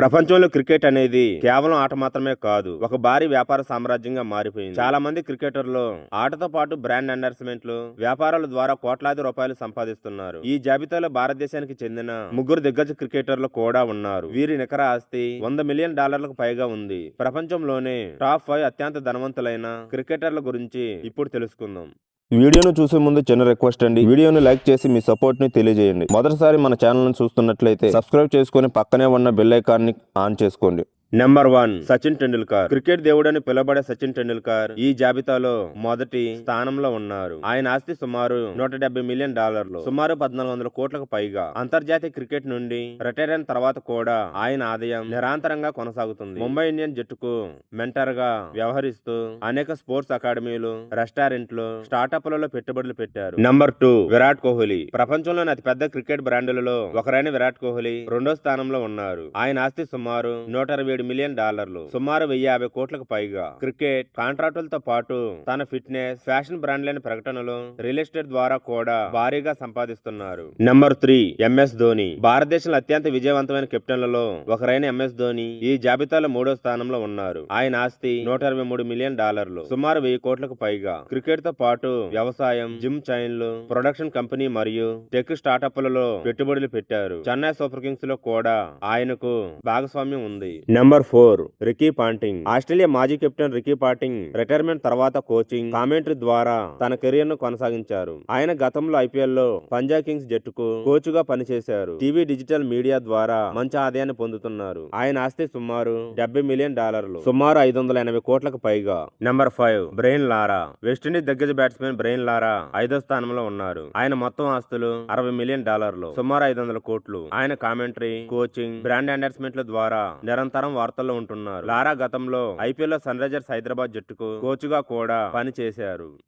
ప్రపంచంలో క్రికెట్ అనేది కేవలం ఆట మాత్రమే కాదు ఒక భారీ వ్యాపార సామ్రాజ్యంగా మారిపోయింది. చాలా మంది క్రికెటర్లు ఆటతో పాటు బ్రాండ్ అండర్స్మెంట్లు వ్యాపారాల ద్వారా కోట్లాది రూపాయలు సంపాదిస్తున్నారు. ఈ జాబితాలో భారతదేశానికి చెందిన ముగ్గురు దిగ్గజ క్రికెటర్లు కూడా ఉన్నారు. వీరి నికర ఆస్తి వంద మిలియన్ డాలర్లకు పైగా ఉంది. ప్రపంచంలోనే టాప్ ఫైవ్ అత్యంత ధనవంతులైన క్రికెటర్ల గురించి ఇప్పుడు తెలుసుకుందాం. వీడియోను చూసే ముందు చిన్న రిక్వెస్ట్ అండి. వీడియోను లైక్ చేసి మీ సపోర్ట్ని తెలియజేయండి. మొదటిసారి మన ఛానల్ను చూస్తున్నట్లయితే సబ్స్క్రైబ్ చేసుకొని పక్కనే ఉన్న బెల్ ఐకాన్ ఆన్ చేసుకోండి. Number one Sachin Tendulkar cricket దేవుడని పిలబడే సచిన్ టెండూల్కర్ ఈ జాబితాలో మొదటి స్థానంలో ఉన్నారు. ఆయన ఆస్తి సుమారు నూట డెబ్బై మిలియన్ డాలర్లు సుమారు పద్నాలుగు వందల కోట్లకు పైగా. అంతర్జాతీయ క్రికెట్ నుండి రిటైర్ అయిన తర్వాత కూడా ఆయన ఆదాయం నిరంతరంగా కొనసాగుతుంది. ముంబై ఇండియన్ జట్టుకు మెంటర్గా వ్యవహరిస్తూ అనేక స్పోర్ట్స్ అకాడమీలు రెస్టారెంట్లు స్టార్టప్లలో పెట్టుబడులు పెట్టారు. Number two Virat Kohli. ప్రపంచంలోని అతిపెద్ద క్రికెట్ బ్రాండులలో ఒకరైన విరాట్ కోహ్లీ రెండో స్థానంలో ఉన్నారు. ఆయన ఆస్తి సుమారు నూట అరవై ఏడు మిలియన్ డాలర్లు. సుమారు వెయ్యి యాభై కోట్లకు పైగా. క్రికెట్ కాంట్రాక్టులతో పాటు తన ఫిట్నెస్ ఫ్యాషన్ బ్రాండ్లైన ప్రకటనలు రియల్ ఎస్టేట్ ద్వారా కూడా భారీగా సంపాదిస్తున్నారు. Number three MS Dhoni. భారతదేశంలో అత్యంత విజయవంతమైన కెప్టెన్లలో ఒకరైన ఎంఎస్ ధోని ఈ జాబితాలో మూడో స్థానంలో ఉన్నారు. ఆయన ఆస్తి నూట అరవై మూడు మిలియన్ డాలర్లు. సుమారు వెయ్యి కోట్లకు పైగా. క్రికెట్తో పాటు వ్యవసాయం జిమ్ చైన్లు ప్రొడక్షన్ కంపెనీ మరియు టెక్ స్టార్టప్లలో పెట్టుబడులు పెట్టారు. చెన్నై సూపర్ కింగ్స్లో కూడా ఆయనకు భాగస్వామ్యం ఉంది. Number four Ricky Ponting. Australia మాజీ కెప్టెన్ రికీ పాంటింగ్ రిటైర్మెంట్ తర్వాత కోచింగ్ కామెంటరీ ద్వారా తన కెరియర్ను కొనసాగించారు. ఆయన గతంలో ఐపీఎల్లో పంజాబ్ కింగ్స్ జట్టుకు కోచ్గా పనిచేశారు. టీవీ డిజిటల్ మీడియా ద్వారా మంచి ఆదాయాన్ని పొందుతున్నారు. ఆయన ఆస్తి సుమారు డెబ్బై మిలియన్ డాలర్లు సుమారు ఐదు వందల ఎనభై కోట్లకు పైగా. Number five Brian Lara. West Indies దిగ్గజ బ్యాట్స్మెన్ బ్రెయిన్ లారా ఐదో స్థానంలో ఉన్నారు. ఆయన మొత్తం ఆస్తులు అరవై మిలియన్ డాలర్లు సుమారు ఐదు వందల కోట్లు. ఆయన కామెంటరీ కోచింగ్ బ్రాండ్ అండర్స్మెంట్ల ద్వారా నిరంతరం వార్తల్లో ఉంటున్నారు. లారా గతంలో ఐపీఎల్లో సన్ రైజర్స్ హైదరాబాద్ జట్టుకు కోచ్గా కూడా పనిచేశారు.